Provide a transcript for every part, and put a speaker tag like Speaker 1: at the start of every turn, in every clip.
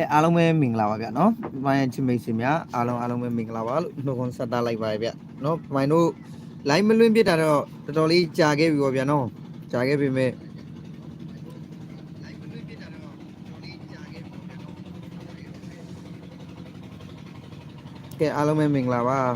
Speaker 1: အဲအားလုံးပဲမင်္ဂလာပါဗျာနော်။မိုင်းချစ်မိတ်ဆွေများအားလုံးအားလုံးပဲမင်္ဂလာပါလို့နှုတ်ခွန်းဆက်သလိုက်ပါရဗျာနော်။မိုင်းတို့ line မလွင့်ပြတာတော့တော်တော်လေးကြာခဲ့ပြီပေါ့ဗျာနော်။ကြာခဲ့ပြီမဲ့ line မလွင့်ပြတာတော့တော်တော်လေးကြာခဲ့ပြီပေါ့ဗျာနော်။ကဲအားလုံးပဲမင်္ဂလာပါ။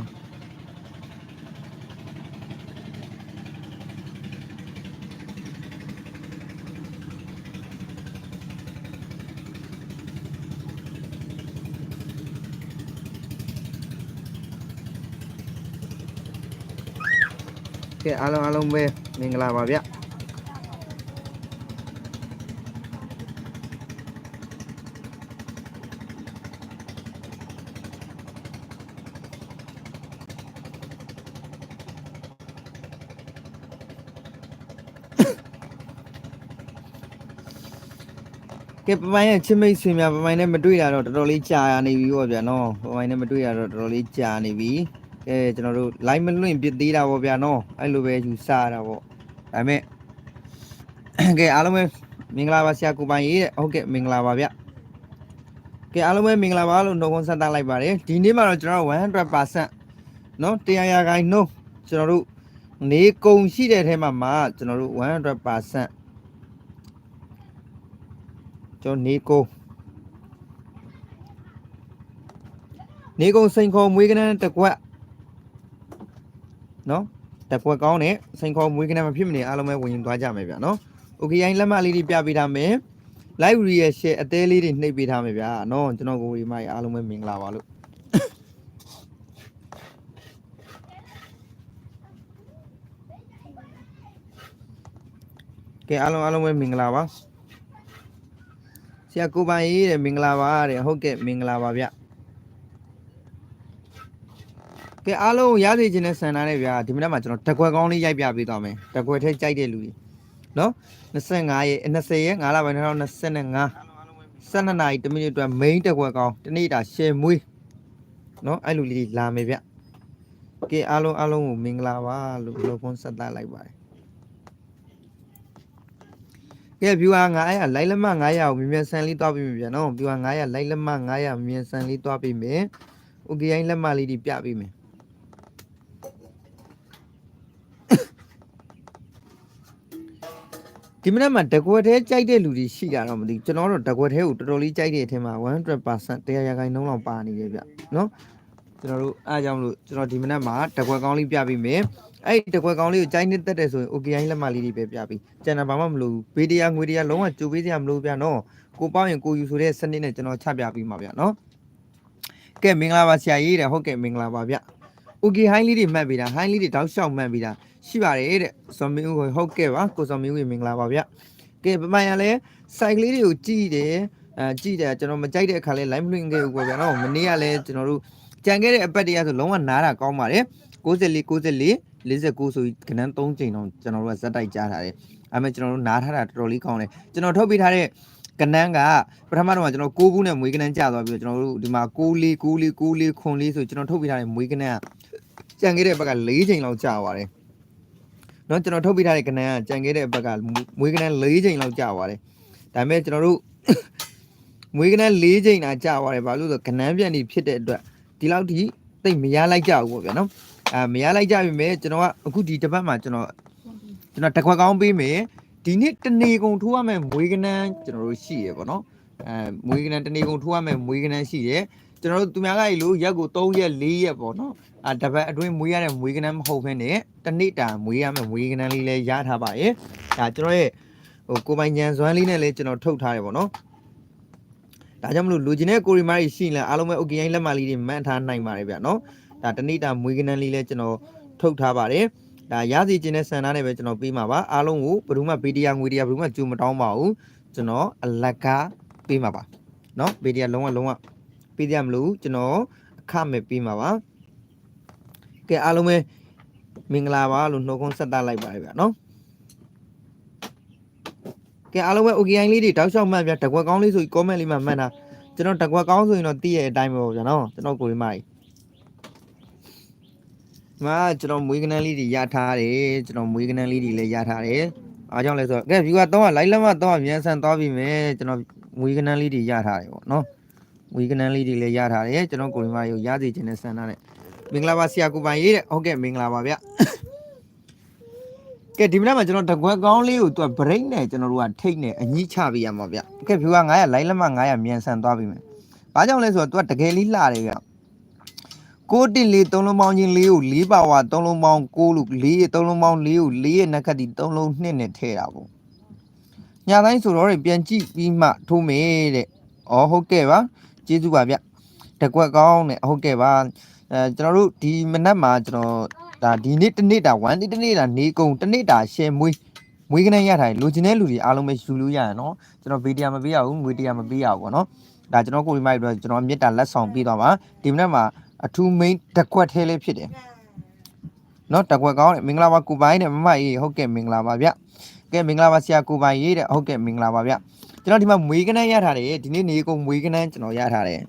Speaker 1: ကဲအားလုံးအားလုံးပဲမင်္ဂလာပါဗျကဲပမိုင်းရဲ့ချစ်မိတ်ဆွေများပမိုင်းနဲ့မတွေ့တာတော့တော်တော်လေးကြာနေပြီပေါ့ဗျာနော်ပမိုင်းနဲ့မတွေ့ရတော့တော်တော်လေးကြာနေပြီ ကဲကျွန်တော်တို့ line မလွင့်ပြသေးတာပေါ့ဗျာနော်အဲ့လိုပဲယူဆရတာပေါ့ဒါပေမဲ့ကဲအားလုံးပဲမင်္ဂလာပါဆရာကိုပိုင်ရေးတဲ့ဟုတ်ကဲ့မင်္ဂလာပါဗျကဲအားလုံးပဲမင်္ဂလာပါလို့နှုတ်ခွန်းဆက်သလိုက်ပါတယ်ဒီနေ့မှာတော့ကျွန်တော်100%နော်တရားရခိုင်နှုန်းကျွန်တော်တို့နေကုံရှိတဲ့ထဲမှာမှာကျွန်တော်တို့100%ကျွန်တော်နေကုံနေကုံစိန်ခေါ်မွေးကနန်းတစ်ကွက် နော်တစ်ကွက်ကောင်းတဲ့စိန်ခေါ်မွေးကနန်းမဖြစ်မနေအားလုံးပဲဝင်ရင်သွားကြမယ်ဗျာနော်โอเคရိုင်းလက်မလေးတွေပြပေးထားမယ် live reaction အသေးလေးတွေနှိပ်ပေးထားမယ်ဗျာနော်ကျွန်တော်ကိုဒီမိုက်အားလုံးပဲမင်္ဂလာပါလို့ကဲအားလုံးအားလုံးပဲမင်္ဂလာပါဆရာကိုပိုင်ရေးတဲ့မင်္ဂလာပါတဲ့ဟုတ်ကဲ့မင်္ဂလာပါဗျ ကဲအားလုံးရသေးခြင်းနဲ့ဆန်ထားတယ်ဗျာဒီမနက်မှာကျွန်တော်တကွက်ကောင်းလေးရိုက်ပြပေးသွားမယ်တကွက်ထဲကြိုက်တဲ့လူတွေနော်25ရက်20ရက်5လပိုင်း2025 12နာရီ1မိနစ်အတွက် main တကွက်ကောင်းတနေ့တာ share မွေးနော်အဲ့လူလေးလာမယ်ဗျကဲအားလုံးအားလုံးကိုမင်္ဂလာပါလို့လောဖုန်းဆက်သလိုက်ပါတယ်ကဲ viewer 900 like လက်မ900ကိုမြင်မြန်ဆန်လေးတွားပေးမယ်ဗျနော် viewer 900 like လက်မ900မြင်မြန်ဆန်လေးတွားပေးမယ် okay ရိုင်းလက်မလေးတွေပြပေးမယ် ဒီမနက်မှာတကွက်သေးကြိုက်တဲ့လူတွေရှိတာတော့မသိဘူးကျွန်တော်တော့တကွက်သေးကိုတော်တော်လေးကြိုက်တဲ့အထက်မှာ100%တရားရခိုင်နှုန်းလောက်ပါနေတယ်ဗျနော်ကျွန်တော်တို့အားကြောင့်မလို့ကျွန်တော်ဒီမနက်မှာတကွက်ကောင်းလေးပြပေးမယ်အဲ့ဒီတကွက်ကောင်းလေးကိုကြိုက်နေတတ်တယ်ဆိုရင် okay ရိုင်းလက်မလေးတွေပဲပြပေးကျန်တာဘာမှမလို့ဘေးတရားငွေတရားလုံးဝကြိုပေးစရာမလိုဗျနော်ကိုပေါ့ရင်ကိုယူဆိုတဲ့စနစ်နဲ့ကျွန်တော်ချပြပေးမှာဗျနော်ကဲမင်္ဂလာပါဆရာကြီးတဲ့ဟုတ်ကဲ့မင်္ဂလာပါဗျ okay ဟိုင်းလေးတွေမှတ်ပေးတာဟိုင်းလေးတွေတောက်လျှောက်မှတ်ပေးတာရှိပါတယ်တဲ့ဇော်မင်းဦးကိုဟုတ်ကဲ့ပါကိုဇော်မင်းဦးရေမင်္ဂလာပါဗျကဲပမိုင်ရလဲစိုက်ကလေးတွေကိုကြည့်တယ်အဲကြည့်တယ်ကျွန်တော်မကြိုက်တဲ့အခါလဲ line လွှင့်ခဲ့ဦးပဲဗျာနော်မနေ့ကလဲကျွန်တော်တို့ကြံခဲ့တဲ့အပတ်တရားဆိုလုံးဝနားတာကောင်းပါတယ်94 94 49ဆိုပြီးကဏ္ဍ3ချိန်တော့ကျွန်တော်တို့ကဇက်တိုက်ကြားထားတယ်အဲမဲ့ကျွန်တော်တို့နားထားတာတော်တော်လေးကောင်းတယ်ကျွန်တော်ထုတ်ပေးထားတဲ့ကဏ္ဍကပထမတော့ကျွန်တော်6ဘူးနဲ့မွေးကဏ္ဍကျသွားပြီးတော့ကျွန်တော်တို့ဒီမှာ6လေး6လေး6လေးခွန်လေးဆိုကျွန်တော်ထုတ်ပေးထားတဲ့မွေးကဏ္ဍက ကြံခဲ့တဲ့ဘက်က4ချိန်လောက်ကြာသွားတယ်เนาะကျွန်တော်ထုတ်ပေးထားတဲ့ကဏ္ဍကကြံခဲ့တဲ့ဘက်ကမွေးကဏ္ဍ4ချိန်လောက်ကြာသွားတယ်ဒါပေမဲ့ကျွန်တော်တို့ မွေးကဏ္ဍ4ချိန်တာကြာသွားတယ်ဘာလို့လဲဆိုတော့ကဏ္ဍပြန်နေဖြစ်တဲ့အတွက်ဒီလောက်ထိတိတ်မရလိုက်ကြဘူးပေါ့ဗျာနော်အာမရလိုက်ကြပြီမဲ့ကျွန်တော်ကအခုဒီတစ်ပတ်မှာကျွန်တော်ကျွန်တော်တစ်ခွက်ကောင်းပေးမယ်ဒီနေ့တနေကုန်ထိုးရမယ်မွေးကဏ္ဍကျွန်တော်တို့ရှိရပေါ့နော်အဲမွေးကဏ္ဍတနေကုန်ထိုးရမယ်မွေးကဏ္ဍရှိတယ် ကျွန်တော်တို့သူများကကြီးလို့ရက်ကို3ရက်4ရက်ပေါ့နော်အာတပတ်အတွင်းမွေးရတဲ့မွေးကနန်းမဟုတ်ဘဲနဲ့တနေ့တာမွေးရမယ့်မွေးကနန်းလေးလည်းရထားပါရဲ့ဒါကျွန်တော်ရဲ့ဟိုကိုပိုင်ညံစွမ်းလေးနဲ့လည်းကျွန်တော်ထုတ်ထားတယ်ပေါ့နော်ဒါကြောင့်မလို့လူကျင်တဲ့ကိုရီမားကြီးရှိရင်လည်းအားလုံးပဲအိုကေအိုင်းလက်မလေးတွေမန့်ထားနိုင်ပါတယ်ဗျာနော်ဒါတနေ့တာမွေးကနန်းလေးလည်းကျွန်တော်ထုတ်ထားပါတယ်ဒါရစီကျင်တဲ့ဆန္ဒနဲ့ပဲကျွန်တော်ပေးမှာပါအားလုံးကိုဘယ်သူမှဘေးတရားငွေတရားဘယ်သူမှကြူမတောင်းပါဘူးကျွန်တော်အလကားပေးမှာပါနော်ဘေးတရားလုံးဝလုံးဝ ပေးကြမလို့ကျွန်တော်အခမဲ့ပေးမှာပါကဲအားလုံးပဲမင်္ဂလာပါလို့နှုတ်ခွန်းဆက်သလိုက်ပါရပါနော်ကဲအားလုံးပဲ OKI လေးတွေတောက်လျှောက်မှတ်ပြတကွက်ကောင်းလေးဆိုပြီး comment လေးမှာမှတ်တာကျွန်တော်တကွက်ကောင်းဆိုရင်တော့သိရတဲ့အတိုင်းပဲပေါ့ဗျာနော်ကျွန်တော်ကိုရီမာကြီးမာကျွန်တော်မွေးကနန်းလေးတွေရထားတယ်ကျွန်တော်မွေးကနန်းလေးတွေလည်းရထားတယ်အားကြောင့်လဲဆိုတော့ကဲ view ကတော့ live လက်မှတော့မြန်ဆန်သွားပြီမယ်ကျွန်တော်မွေးကနန်းလေးတွေရထားတယ်ပေါ့နော် ဝီကနန်းလေးတွေလည်းရထားတယ်ကျွန်တော်ကိုရီမာကိုရစီခြင်းနဲ့ဆန်ထားတယ်မင်္ဂလာပါဆရာကိုပိုင်ရေးတဲ့ဟုတ်ကဲ့မင်္ဂလာပါဗျကဲဒီမနက်မှာကျွန်တော်တကွက်ကောင်းလေးကိုသူက break နဲ့ကျွန်တော်တို့ကထိတ်နဲ့အညှိချပေးရမှာဗျကဲဖြူက900လိုင်းလက်မ900မြန်ဆန်သွားပြီမယ်ဘာကြောင့်လဲဆိုတော့သူကတကယ်လေးလှတယ်ဗျကိုတင်လေးသုံးလုံးပေါင်းချင်းလေးကို၄ပါဝါသုံးလုံးပေါင်း6လို့၄ရဲ့သုံးလုံးပေါင်း၄ကို၄ရဲ့နက်ခတ်ဒီသုံးလုံး2နဲ့ထည့်တာပေါ့ညာတိုင်းဆိုတော့ပြန်ကြည့်ပြီးမှထိုးမယ်တဲ့ဩဟုတ်ကဲ့ပါ ကျေးဇူးပါဗျတကွက်ကောင်းနဲ့ဟုတ်ကဲ့ပါအဲကျွန်တော်တို့ဒီမနက်မှာကျွန်တော်ဒါဒီနေ့တစ်နေ့တာ1နေ့တစ်နေ့တာနေကုန်တစ်နေ့တာရှယ်မွေးမွေးကနေရထားတယ်လိုချင်တဲ့လူတွေအားလုံးပဲယူလို့ရရနော်ကျွန်တော်ဗီဒီယိုမပေးရဘူးငွေတရားမပေးရဘူးပေါ့နော်ဒါကျွန်တော်ကိုဒီမိုက်တော့ကျွန်တော်မေတ္တာလက်ဆောင်ပေးသွားပါဒီမနက်မှာအထူး main တကွက်သေးလေးဖြစ်တယ်နော်တကွက်ကောင်းတယ်မင်္ဂလာပါကိုပိုင်တဲ့မမကြီးဟုတ်ကဲ့မင်္ဂလာပါဗျကဲမင်္ဂလာပါဆရာကိုပိုင်ရေးတဲ့ဟုတ်ကဲ့မင်္ဂလာပါဗျ ကျွန်တော်ဒီမှာမွေးကနန်းရထားတယ်ဒီနေ့နေကုန်မွေးကနန်းကျွန်တော်ရထားတယ်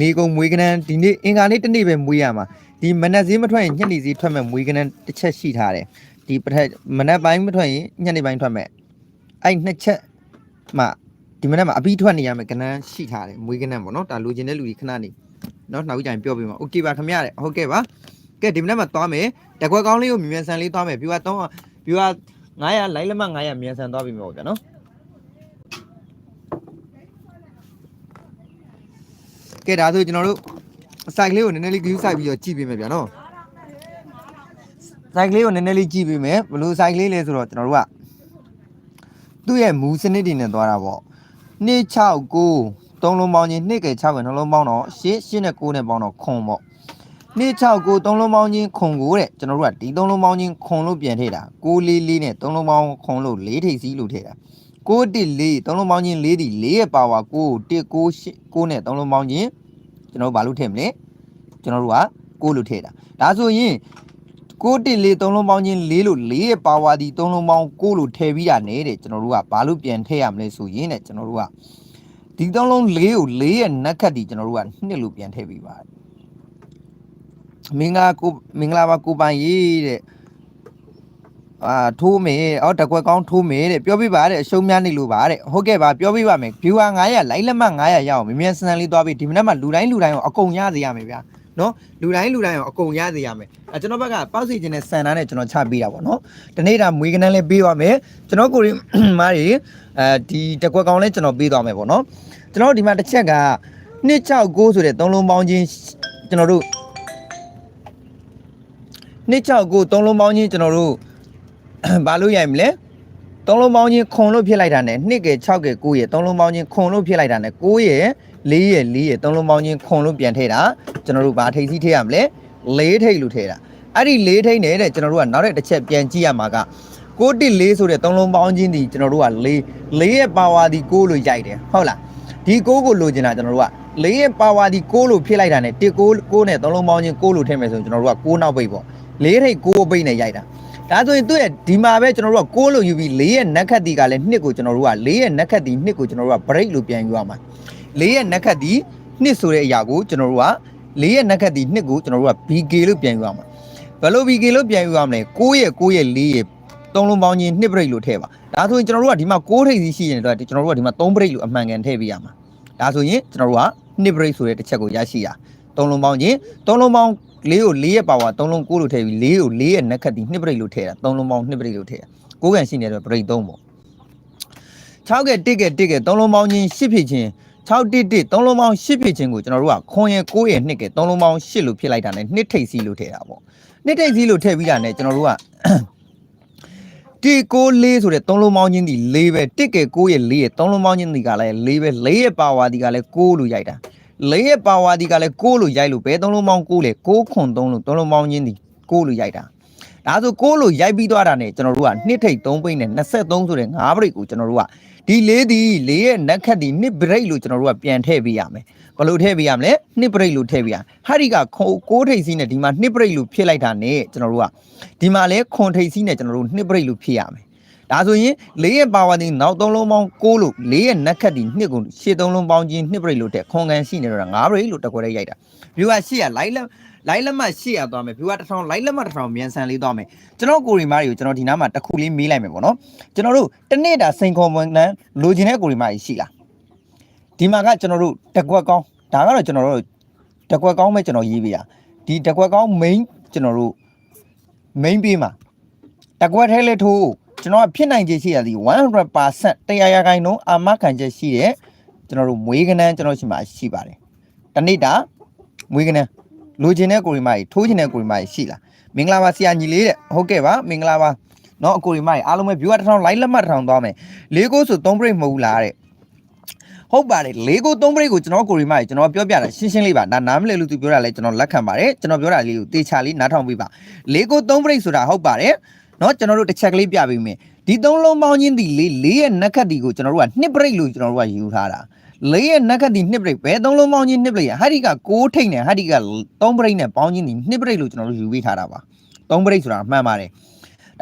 Speaker 1: နေကုန်မွေးကနန်းဒီနေ့အင်္ဂါနေ့တစ်နေ့ပဲမွေးရမှာဒီမနက်စည်းမထွက်ရင်ညနေစည်းထွက်မဲ့မွေးကနန်းတစ်ချက်ရှိထားတယ်ဒီပထက်မနက်ပိုင်းမထွက်ရင်ညနေပိုင်းထွက်မဲ့အဲ့နှစ်ချက်မှဒီမနက်မှာအပြီးထွက်နေရမယ်ကနန်းရှိထားတယ်မွေးကနန်းပေါ့နော်ဒါလိုချင်တဲ့လူကြီးခဏနေနော်နောက်ကြရင်ပြောပြမှာโอเคပါခင်ဗျာတဲ့ဟုတ်ကဲ့ပါကဲဒီမနက်မှာသွားမယ်တကွက်ကောင်းလေးကိုမြန်မြန်ဆန်လေးသွားမယ်ပြူကတော့ပြူက900လိုက်လက်မှ900မြန်ဆန်သွားပြီမို့ဗျာနော် ကဲဒါဆိုကျွန်တော်တို့စိုက်ကလေးကိုနည်းနည်းလေး glue စိုက်ပြီးတော့ကြည့်ပေးမယ်ဗျာနော်စိုက်ကလေးကိုနည်းနည်းလေးကြည့်ပေးမယ်ဘယ်လိုစိုက်ကလေးလဲဆိုတော့ကျွန်တော်တို့ကသူ့ရဲ့မူစနစ်တွေနဲ့သွားတာပေါ့269သုံးလုံးပေါင်းချင်း2ကဲ6ကဲနှလုံးပေါင်းတော့8 8နဲ့9နဲ့ပေါင်းတော့ခွန်ပေါ့269သုံးလုံးပေါင်းချင်းခွန်ကိုတဲ့ကျွန်တော်တို့ကဒီသုံးလုံးပေါင်းချင်းခွန်လို့ပြန်ထည့်တာ644နဲ့သုံးလုံးပေါင်းခွန်လို့4ထိပ်စီးလို့ထည့်တာ 614သုံးလုံးပေါင်းချင်း4ဒီ4ရဲ့ပါဝါ9 198 9နဲ့သုံးလုံးပေါင်းချင်းကျွန်တော်တို့ဘာလို့ထည့်မလဲကျွန်တော်တို့က6လို့ထည့်တာဒါဆိုရင်614သုံးလုံးပေါင်းချင်း4လို့4ရဲ့ပါဝါဒီသုံးလုံးပေါင်း6လို့ထည့်ပြီးတာနဲ့တဲ့ကျွန်တော်တို့ကဘာလို့ပြန်ထည့်ရမလဲဆိုရင်တဲ့ကျွန်တော်တို့ကဒီသုံးလုံး4ကို4ရဲ့နက်ခတ်ဒီကျွန်တော်တို့က2လို့ပြန်ထည့်ပြီးပါတယ်မင်္ဂလာကိုမင်္ဂလာပါကိုပိုင်ရေးတဲ့ အာထိုးမေအော်တကွက်ကောင်းထိုးမေတဲ့ပြောပြပါတဲ့အရှုံးများနေလို့ပါတဲ့ဟုတ်ကဲ့ပါပြောပြပါမယ် viewer 900 like လက်မှတ်900ရအောင်မြန်မြန်ဆန်ဆန်လေးသွားပြီးဒီမနက်မှလူတိုင်းလူတိုင်းကိုအကုန်ရစေရမယ်ဗျာနော်လူတိုင်းလူတိုင်းကိုအကုန်ရစေရမယ်အဲကျွန်တော်ဘက်ကပေါက်စီခြင်းနဲ့ဆန်သားနဲ့ကျွန်တော်ချပေးတာပေါ့နော်ဒီနေ့ဒါမွေးကနန်းလေးပေးပါမယ်ကျွန်တော်ကိုရီမားရီအဲဒီတကွက်ကောင်လေးကျွန်တော်ပေးသွားမယ်ပေါ့နော်ကျွန်တော်ဒီမှာတစ်ချက်က269ဆိုတဲ့သုံးလုံးပေါင်းချင်းကျွန်တော်တို့269သုံးလုံးပေါင်းချင်းကျွန်တော်တို့ ဘာလို့ရိုက်မလဲသုံးလုံးပေါင်းချင်းခွန်လို့ဖြစ်လိုက်တာနဲ့2ကဲ6ကဲ9ရဲ့သုံးလုံးပေါင်းချင်းခွန်လို့ဖြစ်လိုက်တာနဲ့9ရဲ့4ရဲ့4ရဲ့သုံးလုံးပေါင်းချင်းခွန်လို့ပြန်ထည့်တာကျွန်တော်တို့ဘာထိပ်စီးထည့်ရမလဲ4ထိပ်လို့ထည့်တာအဲ့ဒီ4ထိပ်နဲ့တဲ့ကျွန်တော်တို့ကနောက်တစ်ချက်ပြန်ကြည့်ရမှာက6တိ4ဆိုတဲ့သုံးလုံးပေါင်းချင်းဒီကျွန်တော်တို့က4 4ရဲ့ပါဝါဒီ6လို့ရိုက်တယ်ဟုတ်လားဒီ6ကိုလိုချင်တာကျွန်တော်တို့က4ရဲ့ပါဝါဒီ6လို့ဖြစ်လိုက်တာနဲ့1 6 6နဲ့သုံးလုံးပေါင်းချင်း6လို့ထည့်မယ်ဆိုရင်ကျွန်တော်တို့က6နောက်ပိတ်ပေါ့4ထိပ်6ပိတ်နဲ့ရိုက်တာ ဒါဆိုရင်သူ့ရဲ့ဒီမှာပဲကျွန်တော်တို့က6လို့ယူပြီး4ရဲ့နက်ခတ်တီကလည်း2ကိုကျွန်တော်တို့က4ရဲ့နက်ခတ်တီ2ကိုကျွန်တော်တို့က break လို့ပြန်ယူရမှာ4ရဲ့နက်ခတ်တီ2ဆိုတဲ့အရာကိုကျွန်တော်တို့က4ရဲ့နက်ခတ်တီ2ကိုကျွန်တော်တို့က BK လို့ပြန်ယူရမှာဘယ်လို BK လို့ပြန်ယူရမလဲ6ရဲ့6ရဲ့4ရဲ့သုံးလုံးပေါင်းချင်း2 break လို့ထည့်ပါဒါဆိုရင်ကျွန်တော်တို့ကဒီမှာ6ထိပ်စီရှိရင်တော့ကျွန်တော်တို့ကဒီမှာ3 break လို့အမှန်ကန်ထည့်ပေးရမှာဒါဆိုရင်ကျွန်တော်တို့က2 break ဆိုတဲ့တစ်ချက်ကိုရရှိတာသုံးလုံးပေါင်းချင်းသုံးလုံးပေါင်း လေးကိုလေးရဲ့ပါဝါ3လုံး9လို့ထည့်ပြီးလေးကိုလေးရဲ့နက်ခတ်ဒီ2ပရိတ်လို့ထည့်တာ3လုံးပေါင်း2ပရိတ်လို့ထည့်တာ9ကန်ရှိနေတယ်ပရိတ်3ပေါ့6ကဲ1ကဲ1ကဲ3လုံးပေါင်းချင်း10ဖြစ်ချင်း6တစ်တစ်3လုံးပေါင်း10ဖြစ်ချင်းကိုကျွန်တော်တို့ကခွန်ရဲ့9ရဲ့2ကဲ3လုံးပေါင်း10လို့ဖြစ်လိုက်တာနဲ့2ထိပ်စီးလို့ထည့်တာပေါ့2ထိပ်စီးလို့ထည့်ပြီးတာနဲ့ကျွန်တော်တို့ကတီကိုလေးဆိုတဲ့သုံးလုံးပေါင်းချင်းဒီ၄ပဲတစ်ကဲ9ရဲ့4ရဲ့သုံးလုံးပေါင်းချင်းဒီကလည်း၄ပဲ၄ရဲ့ပါဝါဒီကလည်း9လို့ရိုက်တာ လေးရဲ့ပါဝါဒီကလည်း6လို့ရိုက်လို့ပဲသုံးလုံးပေါင်း6လေ6ခွန်3လို့သုံးလုံးပေါင်းချင်းဒီ6လို့ရိုက်တာဒါဆို6လို့ရိုက်ပြီးသွားတာ ਨੇ ကျွန်တော်တို့ကနှစ်ထိပ်3ပိတ်နဲ့23ဆိုတဲ့5ပရိတ်ကိုကျွန်တော်တို့ကဒီလေးဒီလေးရဲ့နက်ခတ်ဒီနှစ်ပရိတ်လို့ကျွန်တော်တို့ကပြန်ထည့်ပေးရမယ်ဘယ်လိုထည့်ပေးရမလဲနှစ်ပရိတ်လို့ထည့်ပေးရဟာဒီက6ထိပ်စီးနဲ့ဒီမှာနှစ်ပရိတ်လို့ဖြစ်လိုက်တာ ਨੇ ကျွန်တော်တို့ကဒီမှာလဲခွန်ထိပ်စီးနဲ့ကျွန်တော်တို့နှစ်ပရိတ်လို့ဖြစ်ရမယ် ဒါဆိုရင်၄ရဲ့ပါဝါဒီနောက်၃လုံးပေါင်း6လို့၄ရဲ့နက်ခတ်ဒီနှစ်ကိုရှေ့၃လုံးပေါင်းချင်းနှစ်ပရိတ်လို့တဲ့ခွန်ကန်ရှိနေတော့၅ပရိတ်လို့တက်ခွဲရိုက်တာဘီကရှေ့ကလိုက်လက်လိုက်လက်မှတ်ရှေ့ရသွားမယ်ဘီကတစ်ထောင်လိုက်လက်မှတ်တစ်ထောင်မြန်ဆန်လေးသွားမယ်ကျွန်တော်ကိုရီမာတွေကိုကျွန်တော်ဒီနားမှာတစ်ခုလေးမေးလိုက်မယ်ပေါ့နော်ကျွန်တော်တို့တစ်နေ့တာစိန်ခေါ်ဝန်တန်းလိုချင်တဲ့ကိုရီမာကြီးရှိလားဒီမှာကကျွန်တော်တို့တကွက်ကောင်းဒါကတော့ကျွန်တော်တို့တကွက်ကောင်းပဲကျွန်တော်ရေးပေးတာဒီတကွက်ကောင်း main ကျွန်တော်တို့ main ပေးမှာတကွက်ထဲလေးထိုး ကျွန်တော်ကဖြစ်နိုင်ခြေရှိရသည်100%တရားရဂိုင်းလုံးအာမခံချက်ရှိတဲ့ကျွန်တော်တို့မွေးကနန်းကျွန်တော်ရှိမှာရှိပါတယ်တနေ့တာမွေးကနန်းလိုချင်တဲ့ကိုရီမာကြီးထိုးချင်တဲ့ကိုရီမာကြီးရှိလားမင်္ဂလာပါဆရာညီလေးတဲ့ဟုတ်ကဲ့ပါမင်္ဂလာပါနော်အကိုရီမာကြီးအားလုံးပဲ view က1000 like လက်မှတ်1000သွားမယ်လေးကိုဆို3 break မဟုတ်လားတဲ့ဟုတ်ပါတယ်လေးကို3 break ကိုကျွန်တော်ကိုရီမာကြီးကျွန်တော်ပြောပြတာရှင်းရှင်းလေးပါဒါနားမလည်လို့သူပြောတာလဲကျွန်တော်လက်ခံပါတယ်ကျွန်တော်ပြောတာလေးကိုတေချာလေးနားထောင်ပြီးပါလေးကို3 break ဆိုတာဟုတ်ပါတယ် เนาะကျွန်တော်တို့တစ်ချက်ကလေးပြပေးမယ်ဒီသုံးလုံးပေါင်းချင်းဒီလေးလေးရဲ့နက်ခတ်ဒီကိုကျွန်တော်တို့ကနှစ် break လို့ကျွန်တော်တို့ကယူထားတာလေးရဲ့နက်ခတ်ဒီနှစ် break ပဲသုံးလုံးပေါင်းချင်းနှစ် break ဟာဒီက6ထိတ်နဲ့ဟာဒီက3 break နဲ့ပေါင်းချင်းဒီနှစ် break လို့ကျွန်တော်တို့ယူပေးထားတာပါ3 break ဆိုတာမှန်ပါတယ်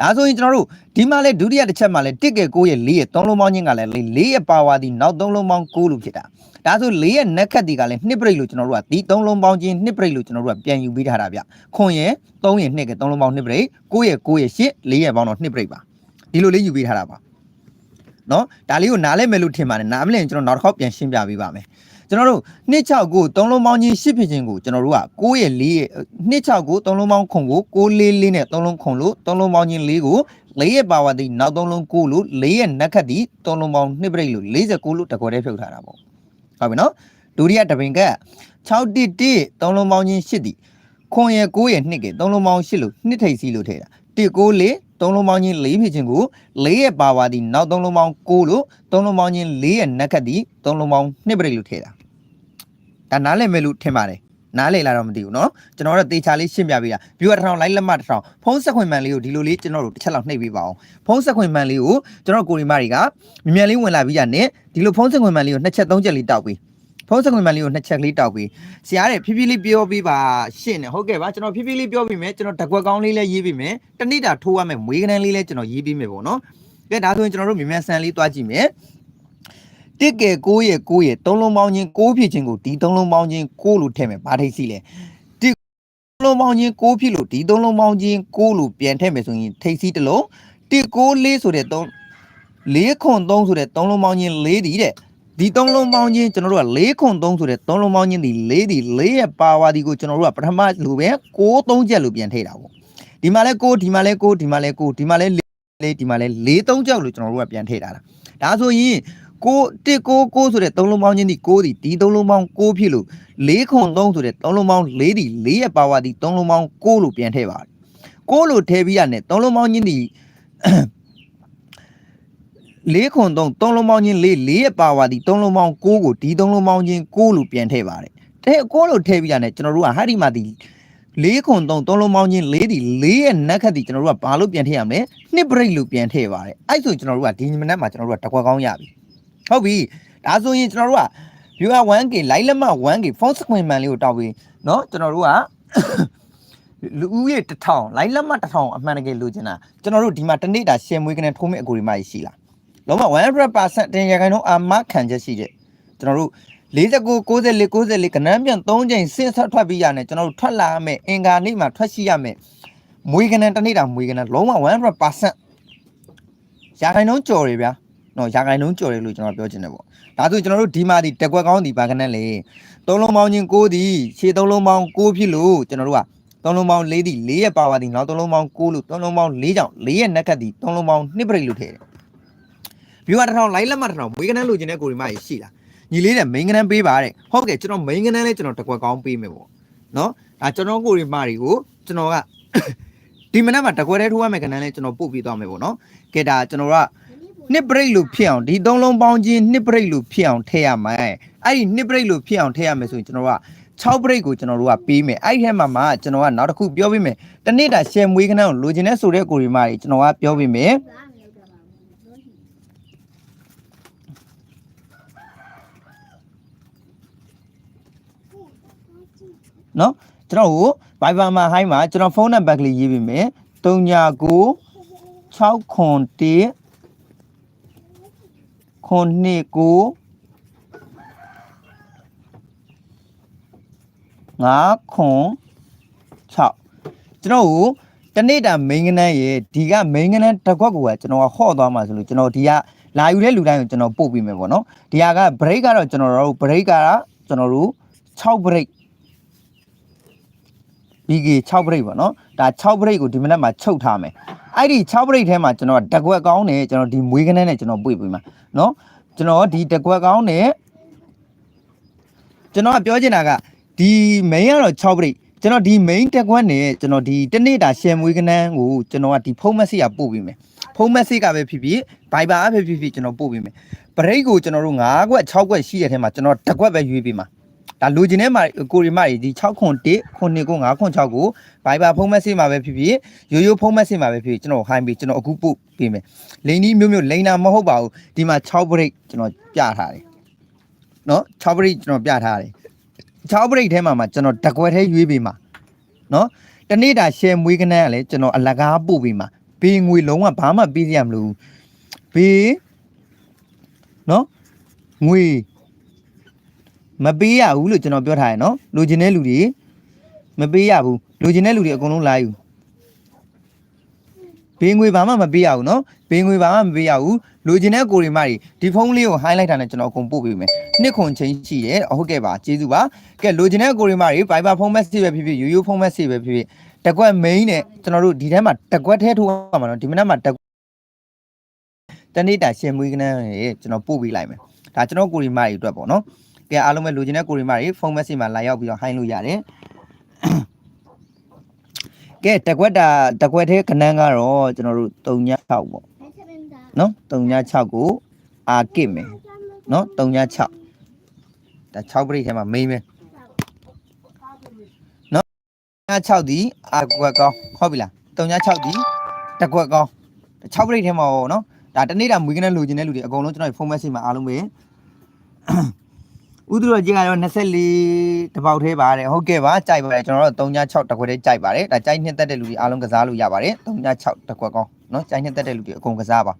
Speaker 1: ဒါဆိုရင်ကျွန်တော်တို့ဒီမှာလဲဒုတိယတစ်ချက်မှာလဲ1ကဲ9ရဲ့4ရဲ့3လုံးပေါင်းချင်းကလည်း4ရဲ့ပါဝါဒီနောက်3လုံးပေါင်း9လို့ဖြစ်တာဒါဆို4ရဲ့နက်ခတ်ဒီကလည်းနှစ် break လို့ကျွန်တော်တို့ကဒီ3လုံးပေါင်းချင်းနှစ် break လို့ကျွန်တော်တို့ကပြန်ယူပေးထားတာဗျခွန်ရဲ့3ရဲ့2ကဲ3လုံးပေါင်းနှစ် break 9ရဲ့9ရဲ့8 4ရဲ့ပေါင်းတော့နှစ် break ပါဒီလိုလေးယူပေးထားတာပါနော်ဒါလေးကိုနားလဲမယ်လို့ထင်ပါတယ်နားမလဲရင်ကျွန်တော်နောက်တစ်ခေါက်ပြန်ရှင်းပြပေးပါမယ် ကျွန်တော်တို့269ကို3လုံးပေါင်းချင်း10ဖြစ်ခြင်းကိုကျွန်တော်တို့က9ရဲ့4ရဲ့269ကို3လုံးပေါင်းခုံကို644နဲ့3လုံးခုံလို့3လုံးပေါင်းချင်း4ကို4ရဲ့ပါဝါသည်နောက်3လုံး9လို့4ရဲ့နက်ခတ်သည်3လုံးပေါင်း2ပြိတ်လို့49လို့တကွဲတည်းဖြုတ်ထားတာပေါ့ဟုတ်ပြီနော်ဒုတိယတပင်က611 3လုံးပေါင်းချင်း10သည်ခွန်ရဲ့9ရဲ့2က3လုံးပေါင်း10လို့2ထိပ်စီးလို့ထည့်တာ194 3လုံးပေါင်းချင်း4ဖြစ်ခြင်းကို4ရဲ့ပါဝါသည်နောက်3လုံးပေါင်း9လို့3လုံးပေါင်းချင်း4ရဲ့နက်ခတ်သည်3လုံးပေါင်း2ပြိတ်လို့ထည့်တာဒါနားလည်မယ်လို့ထင်ပါတယ်နားလေလာတော့မသိဘူးเนาะကျွန်တော်တို့တေချာလေးရှင်းပြပေးတာ view တစ်ထောင် like လက်မှတ်တစ်ထောင်ဖုန်းဆက်ခွင့်မှန်လေးကိုဒီလိုလေးကျွန်တော်တို့တစ်ချက်လောက်နှိပ်ပေးပါအောင်ဖုန်းဆက်ခွင့်မှန်လေးကိုကျွန်တော်ကိုရီမာတွေကမြန်မြန်လေးဝင်လာပြီးကြနဲ့ဒီလိုဖုန်းဆက်ခွင့်မှန်လေးကိုနှစ်ချက်သုံးချက်လေးတောက်ပြီး ဖုန်းဆက်ခွင့်မှန်လေးကိုနှစ်ချက်လေးတောက်ပြီးဆရာတဲ့ဖြည်းဖြည်းလေးပြောပေးပါရှင်းနေဟုတ်ကဲ့ပါကျွန်တော်ဖြည်းဖြည်းလေးပြောပြီးမယ်ကျွန်တော်တကွက်ကောင်းလေးလည်းရေးပေးမယ်တနေ့တာထိုးရမယ်မွေးကနန်းလေးလည်းကျွန်တော်ရေးပေးမယ်ပေါ့နော်ကဲဒါဆိုရင်ကျွန်တော်တို့မြန်မြန်ဆန်လေးတွားကြည့်မယ်တစ်ကဲ6ရဲ့6ရဲ့သုံးလုံးပေါင်းချင်း6ဖြစ်ချင်းကိုဒီသုံးလုံးပေါင်းချင်း6လို့ထည့်မယ်ဘာထိတ်စီလဲသုံးလုံးပေါင်းချင်း6ဖြစ်လို့ဒီသုံးလုံးပေါင်းချင်း6လို့ပြန်ထည့်မယ်ဆိုရင်ထိပ်စီးတစ်လုံး194ဆိုတဲ့3 4ခွန်3ဆိုတဲ့သုံးလုံးပေါင်းချင်း4ဒီတဲ့ ဒီသုံးလုံးပေါင်းချင်းကျွန်တော်တို့က4ခွန်3ဆိုတဲ့သုံးလုံးပေါင်းချင်းဒီ4ဒီ4ရဲ့ပါဝါဒီကိုကျွန်တော်တို့ကပထမလိုပဲ6 3ချက်လို့ပြန်ထည့်တာပေါ့ဒီမှာလဲ6ဒီမှာလဲ6ဒီမှာလဲ6ဒီမှာလဲ4ဒီမှာလဲ4 3ချက်လို့ကျွန်တော်တို့ကပြန်ထည့်ထားတာဒါဆိုရင်ကို1 6 6ဆိုတဲ့သုံးလုံးပေါင်းချင်းဒီ6ဒီဒီသုံးလုံးပေါင်း6ဖြစ်လို့4ခွန်3ဆိုတဲ့3လုံးပေါင်း4ဒီ4ရဲ့ပါဝါဒီ3လုံးပေါင်း6လို့ပြန်ထည့်ပါတယ်6လို့ထည့်ပြီးရနဲ့3လုံးပေါင်းချင်းဒီ 4ခွန်3 3လုံးပေါင်းချင်း4 4ရဲ့ပါဝါဒီ3လုံးပေါင်း6ကိုဒီ3လုံးပေါင်းချင်း6လို့ပြန်ထည့်ပါတယ်တဲ့6လို့ထည့်ပြီးရနဲ့ကျွန်တော်တို့ကဟာဒီမှာဒီ4ခွန်3 3လုံးပေါင်းချင်း4ဒီ4ရဲ့နက်ခတ်ဒီကျွန်တော်တို့ကဘာလို့ပြန်ထည့်ရမလဲနှစ် break လို့ပြန်ထည့်ပါတယ်အဲ့ဆိုကျွန်တော်တို့ကဒီမနက်မှာကျွန်တော်တို့ကတကွက်ကောင်းရပြီဟုတ်ပြီဒါဆိုရင်ကျွန်တော်တို့က viewer 1k လိုက်လက်မ 1k phone screen man လေးကိုတောက်ပြီးเนาะကျွန်တော်တို့က လူဦးရေ1000လိုက်လက်မ1000အမှန်တကယ်လိုချင်တာကျွန်တော်တို့ဒီမှာတစ်နေ့တာ share မွေးကနေထိုးမဲ့အကူဒီမှာရှိလား လုံးဝ100%တင်ရခိုင်တော့အာမခံချက်ရှိတဲ့ကျွန်တော်တို့49 94 94ကနန်းပြန်3ချိန်ဆင်းဆက်ထွက်ပြီးရနေကျွန်တော်တို့ထွက်လာရမယ်အင်္ဂါနေ့မှာထွက်ရှိရမယ်မွေးကနေတစ်နေ့တာမွေးကနေလုံးဝ100%ရာခိုင်နှုန်းကြော်တယ်ဗျာနော်ရာခိုင်နှုန်းကြော်တယ်လို့ကျွန်တော်ပြောချင်တယ်ပေါ့ဒါဆိုကျွန်တော်တို့ဒီမှာဒီတက်ကွက်ကောင်းဒီဘာကနန်းလေသုံးလုံးပေါင်းချင်း6ဒီခြေသုံးလုံးပေါင်း6ဖြစ်လို့ကျွန်တော်တို့ကသုံးလုံးပေါင်း4ဒီ4ရဲ့ပါဝါဒီနောက်သုံးလုံးပေါင်း6လို့သုံးလုံးပေါင်း4ကြောင့်4ရဲ့နက်ကတ်ဒီသုံးလုံးပေါင်း2ပြိတ်လို့ထည့်တယ် ဘီဝါတစ်ထောင်လိုက်လက်မတစ်ထောင်မွေးကနန်းလိုချင်တဲ့ကိုရီမကြီးရှိလားညီလေးတဲ့မိန်ကနန်းပေးပါတဲ့ဟုတ်ကဲ့ကျွန်တော်မိန်ကနန်းလေးကျွန်တော်တက်ကွက်ကောင်းပေးမယ်ပေါ့နော်ဒါကျွန်တော်ကိုရီမတွေကိုကျွန်တော်ကဒီမနက်မှာတကွက်တည်းထိုးရမယ်ကနန်းလေးကျွန်တော်ပို့ပြီးသွားမယ်ပေါ့နော်ကဲဒါကျွန်တော်ကနှစ်ပရိတ်လို့ဖြစ်အောင်ဒီသုံးလုံးပေါင်းချင်းနှစ်ပရိတ်လို့ဖြစ်အောင်ထည့်ရမယ်အဲ့ဒီနှစ်ပရိတ်လို့ဖြစ်အောင်ထည့်ရမယ်ဆိုရင်ကျွန်တော်က6ပရိတ်ကိုကျွန်တော်တို့ကပေးမယ်အဲ့ဒီထဲမှာမှကျွန်တော်ကနောက်တစ်ခုပြောပေးမယ်တနေ့တာရှယ်မွေးခဏကိုလိုချင်တဲ့ဆိုတဲ့ကိုရီမာကြီးကျွန်တော်ကပြောပေးမယ် နော်ကျွန်တော်ကို Viber မှာ hi မှာကျွန်တော်ဖုန်းနံပါတ်ကလေးရေးပေးမယ်39 6ခွန်1ခုနှစ်ကိုငါခွန်6ကျွန်တော်ကိုတနေ့တာမိန်းကနန်းရဲ့ဒီကမိန်းကနန်းတစ်ခွက်ကိုကကျွန်တော်ကဟော့သွားမှာဆိုလို့ကျွန်တော်ဒီကလာယူတဲ့လူတိုင်းကိုကျွန်တော်ပို့ပေးမယ်ပေါ့နော်ဒီဟာက break ကတော့ကျွန်တော်တို့ break ကကျွန်တော်တို့6 break BK 6 break ပေါ့နော်ဒါ6 break ကိုဒီမနက်မှာချုပ်ထားမယ်အဲ့ဒီ6 break ထဲမှာကျွန်တော်တကွက်ကောင်းနဲ့ကျွန်တော်ဒီမွေးကနန်းနဲ့ကျွန်တော်ပွေပေးမှာနော်ကျွန်တော်ဒီတကွက်ကောင်းနဲ့ကျွန်တော်ကပြောချင်တာကဒီ main ကတော့6 break ကျွန်တော်ဒီ main တက်ကွက်နဲ့ကျွန်တော်ဒီတစ်နေ့တာ share မွေးကနန်းကိုကျွန်တော်ကဒီဖုန်း message ကပို့ပေးမယ်ဖုန်း message ကပဲဖြစ်ဖြစ် Viber အဖြစ်ဖြစ်ဖြစ်ကျွန်တော်ပို့ပေးမယ် break ကိုကျွန်တော်တို့9ခွက်6ခွက်ရှိတဲ့ထဲမှာကျွန်တော်တစ်ခွက်ပဲရွေးပေးမှာ ဒါလူချင်းထဲမှာကိုရီမကြီးဒီ6ခွန်1ခွန်2ခွန်5ခွန်6ကို Viber ဖုန်း message မှာပဲဖြစ်ဖြစ်ရိုးရိုးဖုန်း message မှာပဲဖြစ်ဖြစ်ကျွန်တော် high ပေးကျွန်တော်အခုပို့ပေးမယ်လိန်ဒီမျိုးမျိုးလိန်နာမဟုတ်ပါဘူးဒီမှာ6 break ကျွန်တော်ပြထားတယ်နော်6 break ကျွန်တော်ပြထားတယ်6 break ထဲမှာမှာကျွန်တော်တစ်ခွက်ထဲရွေးပေးမှာနော်တနေ့တာ share မွေးကနန်းကလည်းကျွန်တော်အလကားပို့ပေးမှာဘေးငွေလုံးဝဘာမှပေးစရာမလိုဘူးဘေးနော်ငွေ မပေးရဘူးလို့ကျွန်တော်ပြောထားရနော်လူချင်းတဲ့လူတွေမပေးရဘူးလူချင်းတဲ့လူတွေအကုန်လုံးလာယူဘေးငွေဘာမှမပေးရဘူးနော်ဘေးငွေဘာမှမပေးရဘူးလူချင်းတဲ့ကိုရီမတွေဒီဖုန်းလေးကို highlight ထားနဲ့ကျွန်တော်အကုန်ပို့ပေးမယ်နှစ်ခွန်ချင်းရှိတယ်ဟုတ်ကဲ့ပါကျေးဇူးပါကဲလူချင်းတဲ့ကိုရီမတွေ Viber ဖုန်း message ပဲဖြစ်ဖြစ်ရိုးရိုးဖုန်း message ပဲဖြစ်ဖြစ်တက်ကွက် main နဲ့ကျွန်တော်တို့ဒီထဲမှာတက်ကွက်ထဲထိုးရမှာနော်ဒီမနက်မှာတက်တနေ့တာရှင်မွေးကနန်းရေကျွန်တော်ပို့ပေးလိုက်မယ်ဒါကျွန်တော်ကိုရီမာတွေအတွက်ပေါ့နော် ကဲအားလုံးပဲလိုချင်တဲ့ကိုရီမာတွေဖုန်း message မှာလာရောက်ပြီးတော့ဟိုင်းလို့ရတယ်ကဲတက်ကွက်တာတက်ကွက်သေးကနန်းကတော့ကျွန်တော်တို့36ပေါ့နော်36ကိုအာကစ်မယ်နော်36ဒါ6ပြိတ်ထဲမှာမိမ့်မယ်နော်36ဒီအာကွက်ကောင်းဟုတ်ပြီလား36ဒီတက်ကွက်ကောင်း6ပြိတ်ထဲမှာပေါ့နော်ဒါတနေ့တာမွေးကနဲ့လိုချင်တဲ့လူတွေအကုန်လုံးကျွန်တော်ဖုန်းမက်ဆေ့မှာအားလုံးပဲ ဥဒရကြီးကတော့24တပေါက်သေးပါတယ်ဟုတ်ကဲ့ပါကြိုက်ပါတယ်ကျွန်တော်တို့36တခွက်သေးကြိုက်ပါတယ်ဒါကြိုက်နှစ်သက်တဲ့လူတွေအားလုံးကစားလို့ရပါတယ်36တခွက်ကောင်းเนาะကြိုက်နှစ်သက်တဲ့လူတွေအကုန်ကစားပါ